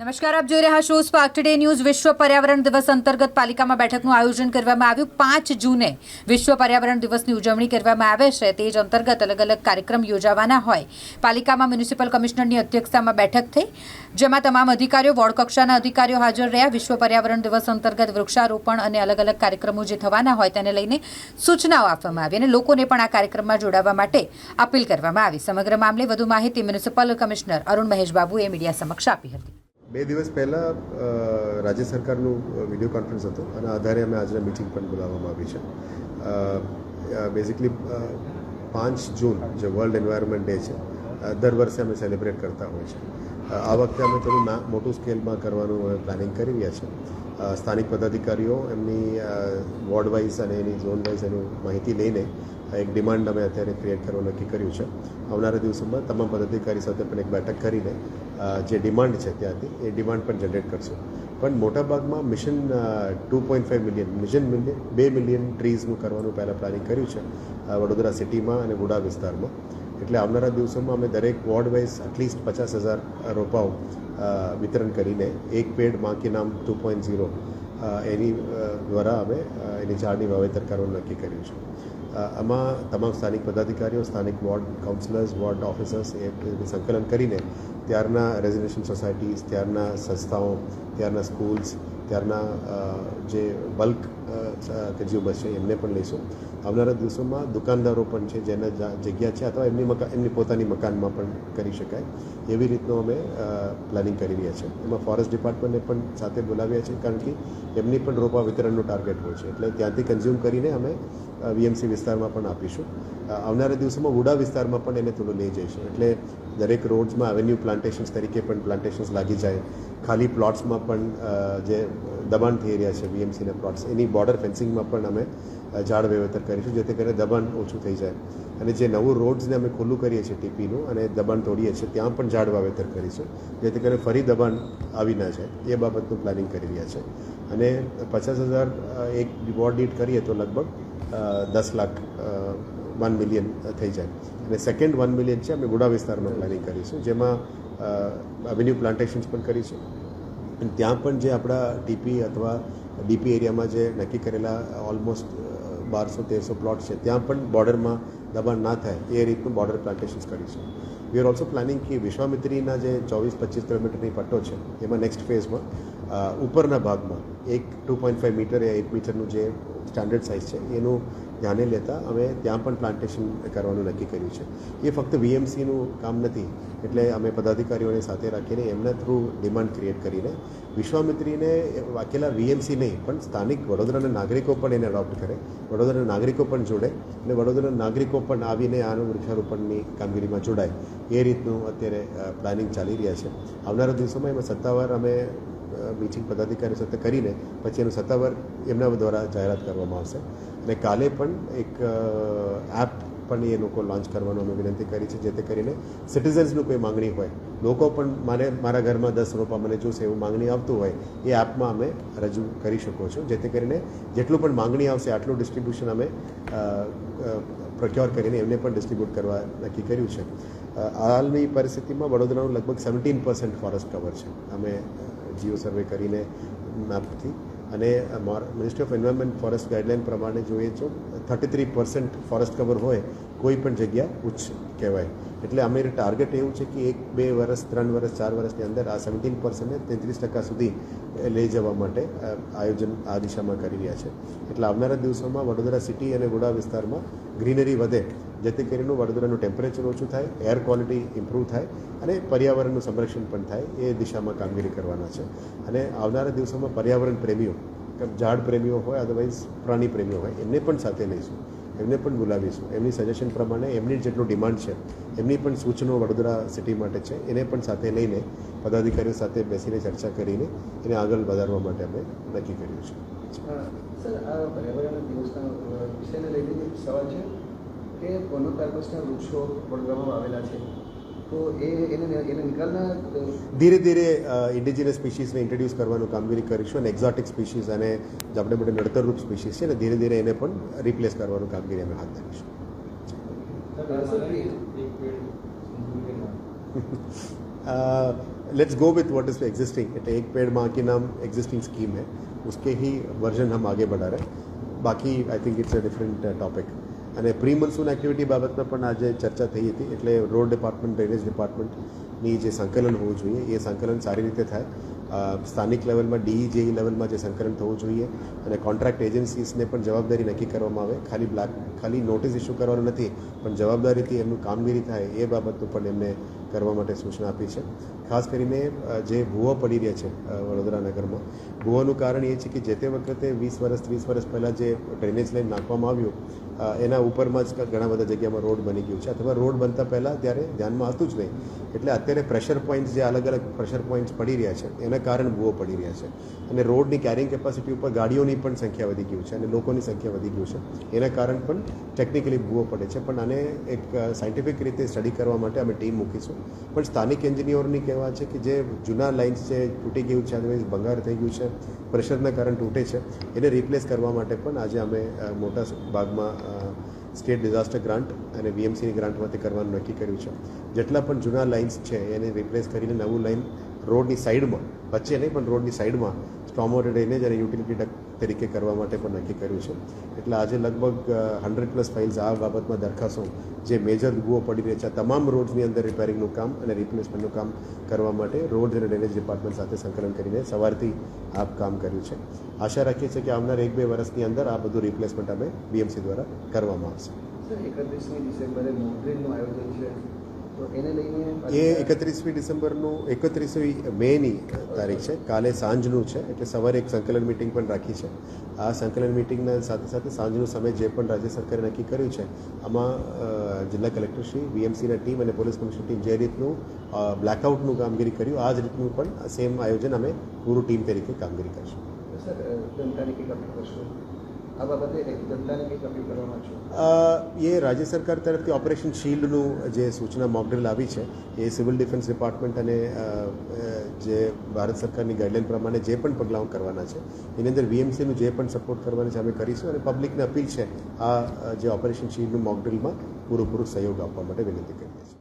નમસ્કાર, આપ જોઈ રહ્યા છો સ્પાર્ક ટુડે ન્યૂઝ વિશ્વ પર્યાવરણ દિવસ અંતર્ગત પાલિકામાં બેઠકનું આયોજન કરવામાં આવ્યું. પાંચ જૂને વિશ્વ પર્યાવરણ દિવસની ઉજવણી કરવામાં આવે છે. તે જ અંતર્ગત અલગ અલગ કાર્યક્રમ યોજાવાના હોય. પાલિકામાં મ્યુનિસિપલ કમિશનરની અધ્યક્ષતામાં બેઠક થઈ, જેમાં તમામ અધિકારીઓ, વોર્ડ કક્ષાના અધિકારીઓ હાજર રહ્યા. વિશ્વ પર્યાવરણ દિવસ અંતર્ગત વૃક્ષારોપણ અને અલગ અલગ કાર્યક્રમો જે થવાના હોય તેને લઈને સૂચનાઓ આપવામાં આવી અને લોકોને પણ આ કાર્યક્રમમાં જોડાવા માટે અપીલ કરવામાં આવી. સમગ્ર મામલે વધુ માહિતી મ્યુનિસિપલ કમિશનર અરુણ મહેશ બાબુએ મીડિયા સમક્ષ આપી હતી. બે દિવસ પહેલાં રાજ્ય સરકારનું વીડિયો કોન્ફરન્સ હતો અને આધારે અમે આજના મિટિંગ પણ બોલાવવામાં આવી છે. બેઝિકલી પાંચ જૂન જે વર્લ્ડ એન્વાયરમેન્ટ ડે છે દર વર્ષે અમે સેલિબ્રેટ કરતા હોય છે આ વખતે અમે થોડું મોટું સ્કેલમાં કરવાનું અમે પ્લાનિંગ કરી રહ્યા છે સ્થાનિક પદાધિકારીઓ એમની વોર્ડ વાઇઝ અને એની ઝોન વાઇઝ એની માહિતી લઈને એક ડિમાન્ડ અમે અત્યારે ક્રિએટ કરવાનું નક્કી કર્યું છે. આવનારા દિવસોમાં તમામ પદાધિકારી સાથે પણ એક બેઠક કરીને જે ડિમાન્ડ છે ત્યાંથી, એ ડિમાન્ડ પણ જનરેટ કરશું. પણ મોટાભાગમાં mission two point five million, mission million, બે મિલિયન ટ્રીઝનું કરવાનું પહેલાં પ્લાનિંગ કર્યું છે વડોદરા સિટીમાં અને ગુડા વિસ્તારમાં. એટલે આવનારા દિવસોમાં અમે દરેક વોર્ડ વાઇઝ એટલીસ્ટ પચાસ હજાર રોપાઓ વિતરણ કરીને એક પેડ માંકી નામ ટુ પોઈન્ટ ઝીરો એની દ્વારા અમે એની ઝાડની વાવેતર કરવાનું નક્કી કર્યું છે. આમાં તમામ સ્થાનિક પદાધિકારીઓ, સ્થાનિક વોર્ડ કાઉન્સિલર્સ, વોર્ડ ઓફિસર્સ એ સંકલન કરીને ત્યારના રેઝિડેન્શિયલ સોસાયટીઝ, ત્યારના સંસ્થાઓ, ત્યારના સ્કૂલ્સ ત્યારના જે બલ્ક કન્ઝ્યુમર્સ છે, એમને પણ લઈશું. આવનારા દિવસોમાં દુકાનદારો પણ છે, જેના જગ્યા છે, અથવા એમની મકા, એમની પોતાની મકાનમાં પણ કરી શકાય. એવી રીતનું અમે પ્લાનિંગ કરી રહ્યા છે. એમાં ફોરેસ્ટ ડિપાર્ટમેન્ટને પણ સાથે બોલાવ્યા છે, કારણ કે એમની પણ રોપા વિતરણનું ટાર્ગેટ હોય છે. એટલે ત્યાંથી કન્ઝ્યુમ કરીને અમે વીએમસી વિસ્તારમાં પણ આપીશું. આવનારા દિવસોમાં વુડા વિસ્તારમાં પણ એને થોડું લઈ જઈશું. એટલે દરેક રોડ્સમાં એવેન્યુ પ્લાન્ટેશન્સ તરીકે પણ પ્લાન્ટેશન્સ લાગી જાય. ખાલી પ્લોટ્સમાં પણ જે દબાણ થઈ રહ્યા છે બીએમસીના પ્લોટ્સ, એની બોર્ડર ફેન્સિંગમાં પણ અમે ઝાડ વાવેતર કરીશું, જેથી કરીને દબાણ ઓછું થઈ જાય. અને જે નવું રોડ્સને અમે ખુલ્લું કરીએ છીએ ટીપીનું અને દબાણ તોડીએ છીએ, ત્યાં પણ ઝાડ વાવેતર કરીશું, જેથી કરીને ફરી દબાણ આવી ના જાય. એ બાબતનું પ્લાનિંગ કરી રહ્યા છે. અને પચાસ હજાર એક બોર્ડ દીઠ કરીએ તો લગભગ દસ લાખ વન મિલિયન થઈ જાય. અને સેકન્ડ વન મિલિયન છે, અમે ગુડા વિસ્તારમાં પ્લાનિંગ કરીશું, જેમાં અવેન્યુ પ્લાન્ટેશન્સ પણ કરીશું. અને ત્યાં પણ જે આપણા ટીપી અથવા ડીપી એરિયામાં જે નક્કી કરેલા ઓલમોસ્ટ બારસો, તેરસો પ્લોટ છે, ત્યાં પણ બોર્ડરમાં દબાણ ના થાય, એ રીતનું બોર્ડર પ્લાન્ટેશન્સ કરીશું. વી આર ઓલ્સો પ્લાનિંગ કે વિશ્વામિત્રીના જે ચોવીસ, પચીસ કિલોમીટરની પટ્ટો છે, એમાં નેક્સ્ટ ફેઝમાં ઉપરના ભાગમાં એક ટુ પોઈન્ટ ફાઇવ મીટર યા એટ મીટરનું જે સ્ટાન્ડર્ડ સાઇઝ છે, એનું ધ્યાને લેતા અમે ત્યાં પણ પ્લાન્ટેશન કરવાનું નક્કી કર્યું છે. એ ફક્ત વીએમસીનું કામ નથી, એટલે અમે પદાધિકારીઓને સાથે રાખીને એમના થ્રુ ડિમાન્ડ ક્રિએટ કરીને વિશ્વામિત્રીને વાકેલા વીએમસી નહીં, પણ સ્થાનિક વડોદરાના નાગરિકો પણ એને અડોપ્ટ કરે, વડોદરાના નાગરિકો પણ જોડે, અને વડોદરાના નાગરિકો પણ આવીને આનું વૃક્ષારોપણની કામગીરીમાં જોડાય. એ રીતનું અત્યારે પ્લાનિંગ ચાલી રહ્યા છે. આવનારા દિવસોમાં એમાં સત્તાવાર અમે મીટિંગ પદાધિકારી સાથે કરીને પછી એનું સત્તાવાર એમના દ્વારા જાહેરાત કરવામાં આવશે. અને કાલે પણ એક એપ પણ એ લોકો લોન્ચ કરવાનો અમે વિનંતી કરી છે, જેથી કરીને સિટીઝન્સનું કોઈ માંગણી હોય. લોકો પણ મારે, મારા ઘરમાં દસ રોપા મને જોશે એવું માંગણી આવતું હોય, એ એપમાં અમે રજૂ કરી શકો છો. જેથી કરીને જેટલું પણ માંગણી આવશે, આટલું ડિસ્ટ્રીબ્યુશન અમે પ્રોક્યોર કરીને એમને પણ ડિસ્ટ્રીબ્યુટ કરવા નક્કી કર્યું છે. હાલની પરિસ્થિતિમાં વડોદરાનું લગભગ સેવન્ટીન પર્સન્ટ ફોરેસ્ટ કવર છે. અમે જીઓ સર્વે કરીને મેપથી અને ministry of environment forest guideline પ્રમાણે જોઈએ તો thirty three percent forest cover હોય, કોઈ પણ જગ્યા ઉચ્ચ કહેવાય. એટલે અમે ટાર્ગેટ એવું છે કે એક, બે વર્ષ ત્રણ વર્ષ ચાર વર્ષની અંદર આ સેવન્ટીન પર્સન્ટને તેત્રીસ ટકા સુધી લઈ જવા માટે આયોજન આ દિશામાં કરી રહ્યા છે. એટલે આવનારા દિવસોમાં વડોદરા સિટી અને ગોડા વિસ્તારમાં ગ્રીનરી વધે. જેથી કરીને વડોદરાનું ટેમ્પરેચર ઓછું થાય એર ક્વોલિટી ઇમ્પ્રૂવ થાય અને પર્યાવરણનું સંરક્ષણ પણ થાય એ દિશામાં કામગીરી કરવાના છે. અને આવનારા દિવસોમાં પર્યાવરણ પ્રેમીઓ ઝાડ પ્રેમીઓ હોય અદરવાઇઝ પ્રાણી પ્રેમીઓ હોય, એમને પણ સાથે લઈશું, એમને પણ બોલાવીશું. એમની સજેશન પ્રમાણે એમની જેટલું ડિમાન્ડ છે, એમની પણ સૂચનો વડોદરા સિટી માટે છે, એને પણ સાથે લઈને પદાધિકારીઓ સાથે બેસીને ચર્ચા કરીને એને આગળ વધારવા માટે અમે નક્કી કર્યું છે. સર, આ પર્યાવરણ દિવસના વિષયને લઈને સવાલ છે? કે મોનોકાર્પસના વૃક્ષો વડોદરામાં આવેલા છે તો એ એને એને નિકાલના અ, ધીરે ધીરે ઇન્ડિજિનસ સ્પીસીસને ઇન્ટ્રોડ્યુસ કરવાનું કામગીરી કરીશું અને એક્ઝોટિક સ્પીસીસ અને જે આપણે માટે નડતરરૂપ સ્પીસીસ છે ને ધીરે ધીરે એને પણ રિપ્લેસ કરવાનું કામગીરી અમે હાથ ધરીશું sir, A- a, let's go with what is existing એટલે એક પેડ માં કે નામ એક્ઝિસ્ટિંગ સ્કીમ है उसके ही वर्जन हम आगे बढ़ा रहे हैं બાકી I think it's a different topic અને પ્રી મોન્સૂન એક્ટિવિટી બાબતમાં પણ આજે ચર્ચા થઈ હતી. એટલે રોડ ડિપાર્ટમેન્ટ ડ્રેનેજ ડિપાર્ટમેન્ટની જે સંકલન હોવું જોઈએ, એ સંકલન સારી રીતે થાય. સ્થાનિક લેવલમાં ડીઈજેઈ લેવલમાં જે સંકલન થવું જોઈએ અને કોન્ટ્રાક્ટ એજન્સીસને પણ જવાબદારી નક્કી કરવામાં આવે. ખાલી બ્લાક ખાલી નોટિસ ઇસ્યુ કરવાનું નથી, પણ જવાબદારીથી એમનું કામગીરી થાય એ બાબતનું પણ એમને કરવા માટે સૂચના આપી છે. ખાસ કરીને જે ભૂવા પડી રહ્યા છે વડોદરા નગરમાં. ભૂવાનું કારણ એ છે કે જે તે વખતે વીસ વર્ષ, ત્રીસ વર્ષ પહેલાં જે ડ્રેનેજ લાઇન નાખવામાં આવ્યું એના ઉપરમાં જ ઘણા બધા જગ્યામાં રોડ બની ગયું છે. અથવા રોડ બનતા પહેલાં ત્યારે ધ્યાનમાં હતું જ નહીં. એટલે અત્યારે પ્રેશર પોઈન્ટ્સ જે અલગ અલગ પ્રેશર પોઈન્ટ્સ પડી રહ્યા છે, એના કારણે ભૂવો પડી રહ્યા છે. અને રોડની કેરિંગ કેપેસિટી ઉપર ગાડીઓની પણ સંખ્યા વધી ગયું છે અને લોકોની સંખ્યા વધી ગયું છે. એના કારણ પણ ટેકનિકલી ભૂવો પડે છે. પણ આને એક સાયન્ટિફિક રીતે સ્ટડી કરવા માટે અમે ટીમ મૂકીશું. પણ સ્થાનિક એન્જિનિયરની કહેવા છે કે જે જૂના લાઇન્સ છે, તૂટી ગયું છે અદરવાઇઝ ભંગાર થઈ ગયું છે પ્રેશરના કારણે તૂટે છે, એને રિપ્લેસ કરવા માટે પણ આજે અમે મોટા ભાગમાં સ્ટેટ ડિઝાસ્ટર ગ્રાન્ટ અને વીએમસીની ગ્રાન્ટમાંથી કરવાનું નક્કી કર્યું છે. જેટલા પણ જૂના લાઇન્સ છે, એને રિપ્લેસ કરીને નવું લાઇન રોડની સાઈડમાં વચ્ચે નહીં પણ રોડની સાઈડમાં સ્ટોમ રહીને જ્યારે યુટિલિટી તરીકે કરવા માટે પણ નક્કી કર્યું છે. એટલે આજે લગભગ હંડ્રેડ પ્લસ ફાઇલ્સ આ બાબતમાં દરખાસ્તો જે મેજર ગુઓ પડી રહ્યા છે તમામ રોડ્સની અંદર રિપેરિંગનું કામ અને રિપ્લેસમેન્ટનું કામ કરવા માટે રોડ અને ડ્રેનેજ ડિપાર્ટમેન્ટ સાથે સંકલન કરીને સવારથી આ કામ કર્યું છે. આશા રાખીએ છીએ કે આવનાર એક બે વર્ષની અંદર આ બધું રિપ્લેસમેન્ટ અમે બીએમસી દ્વારા કરવામાં આવશે. એકત્રીસમી ડિસેમ્બરે મોકડ્રીલનું આયોજન છે. એ એકત્રીસમી ડિસેમ્બરનું એકત્રીસમી મેની તારીખ છે. કાલે સાંજનું છે એટલે સવારે એક સંકલન મિટિંગ પણ રાખી છે. આ સંકલન મિટિંગના સાથે સાથે સાંજનું સમય જે પણ રાજ્ય સરકારે નક્કી કર્યું છે આમાં જિલ્લા કલેક્ટરશ્રી બીએમસીના ટીમ અને પોલીસ કમિશનર ટીમ જે રીતનું બ્લેકઆઉટનું કામગીરી કર્યું આ જ રીતનું પણ સેમ આયોજન અમે પૂરું ટીમ તરીકે કામગીરી કરીશું. સર આ બાબતે એ રાજ્ય સરકાર તરફથી ઓપરેશન શિલ્ડનું જે સૂચના મોકડ્રીલ આવી છે, એ સિવિલ ડિફેન્સ ડિપાર્ટમેન્ટ અને જે ભારત સરકારની ગાઈડલાઇન પ્રમાણે જે પણ પગલાઓ કરવાના છે, એની અંદર વીએમસીનું જે પણ સપોર્ટ કરવાની છે, અમે કરીશું અને પબ્લિકને અપીલ છે, આ જે ઓપરેશન શિલ્ડનું મોકડ્રીલમાં પૂરેપૂરો સહયોગ આપવા માટે વિનંતી કરીએ છીએ.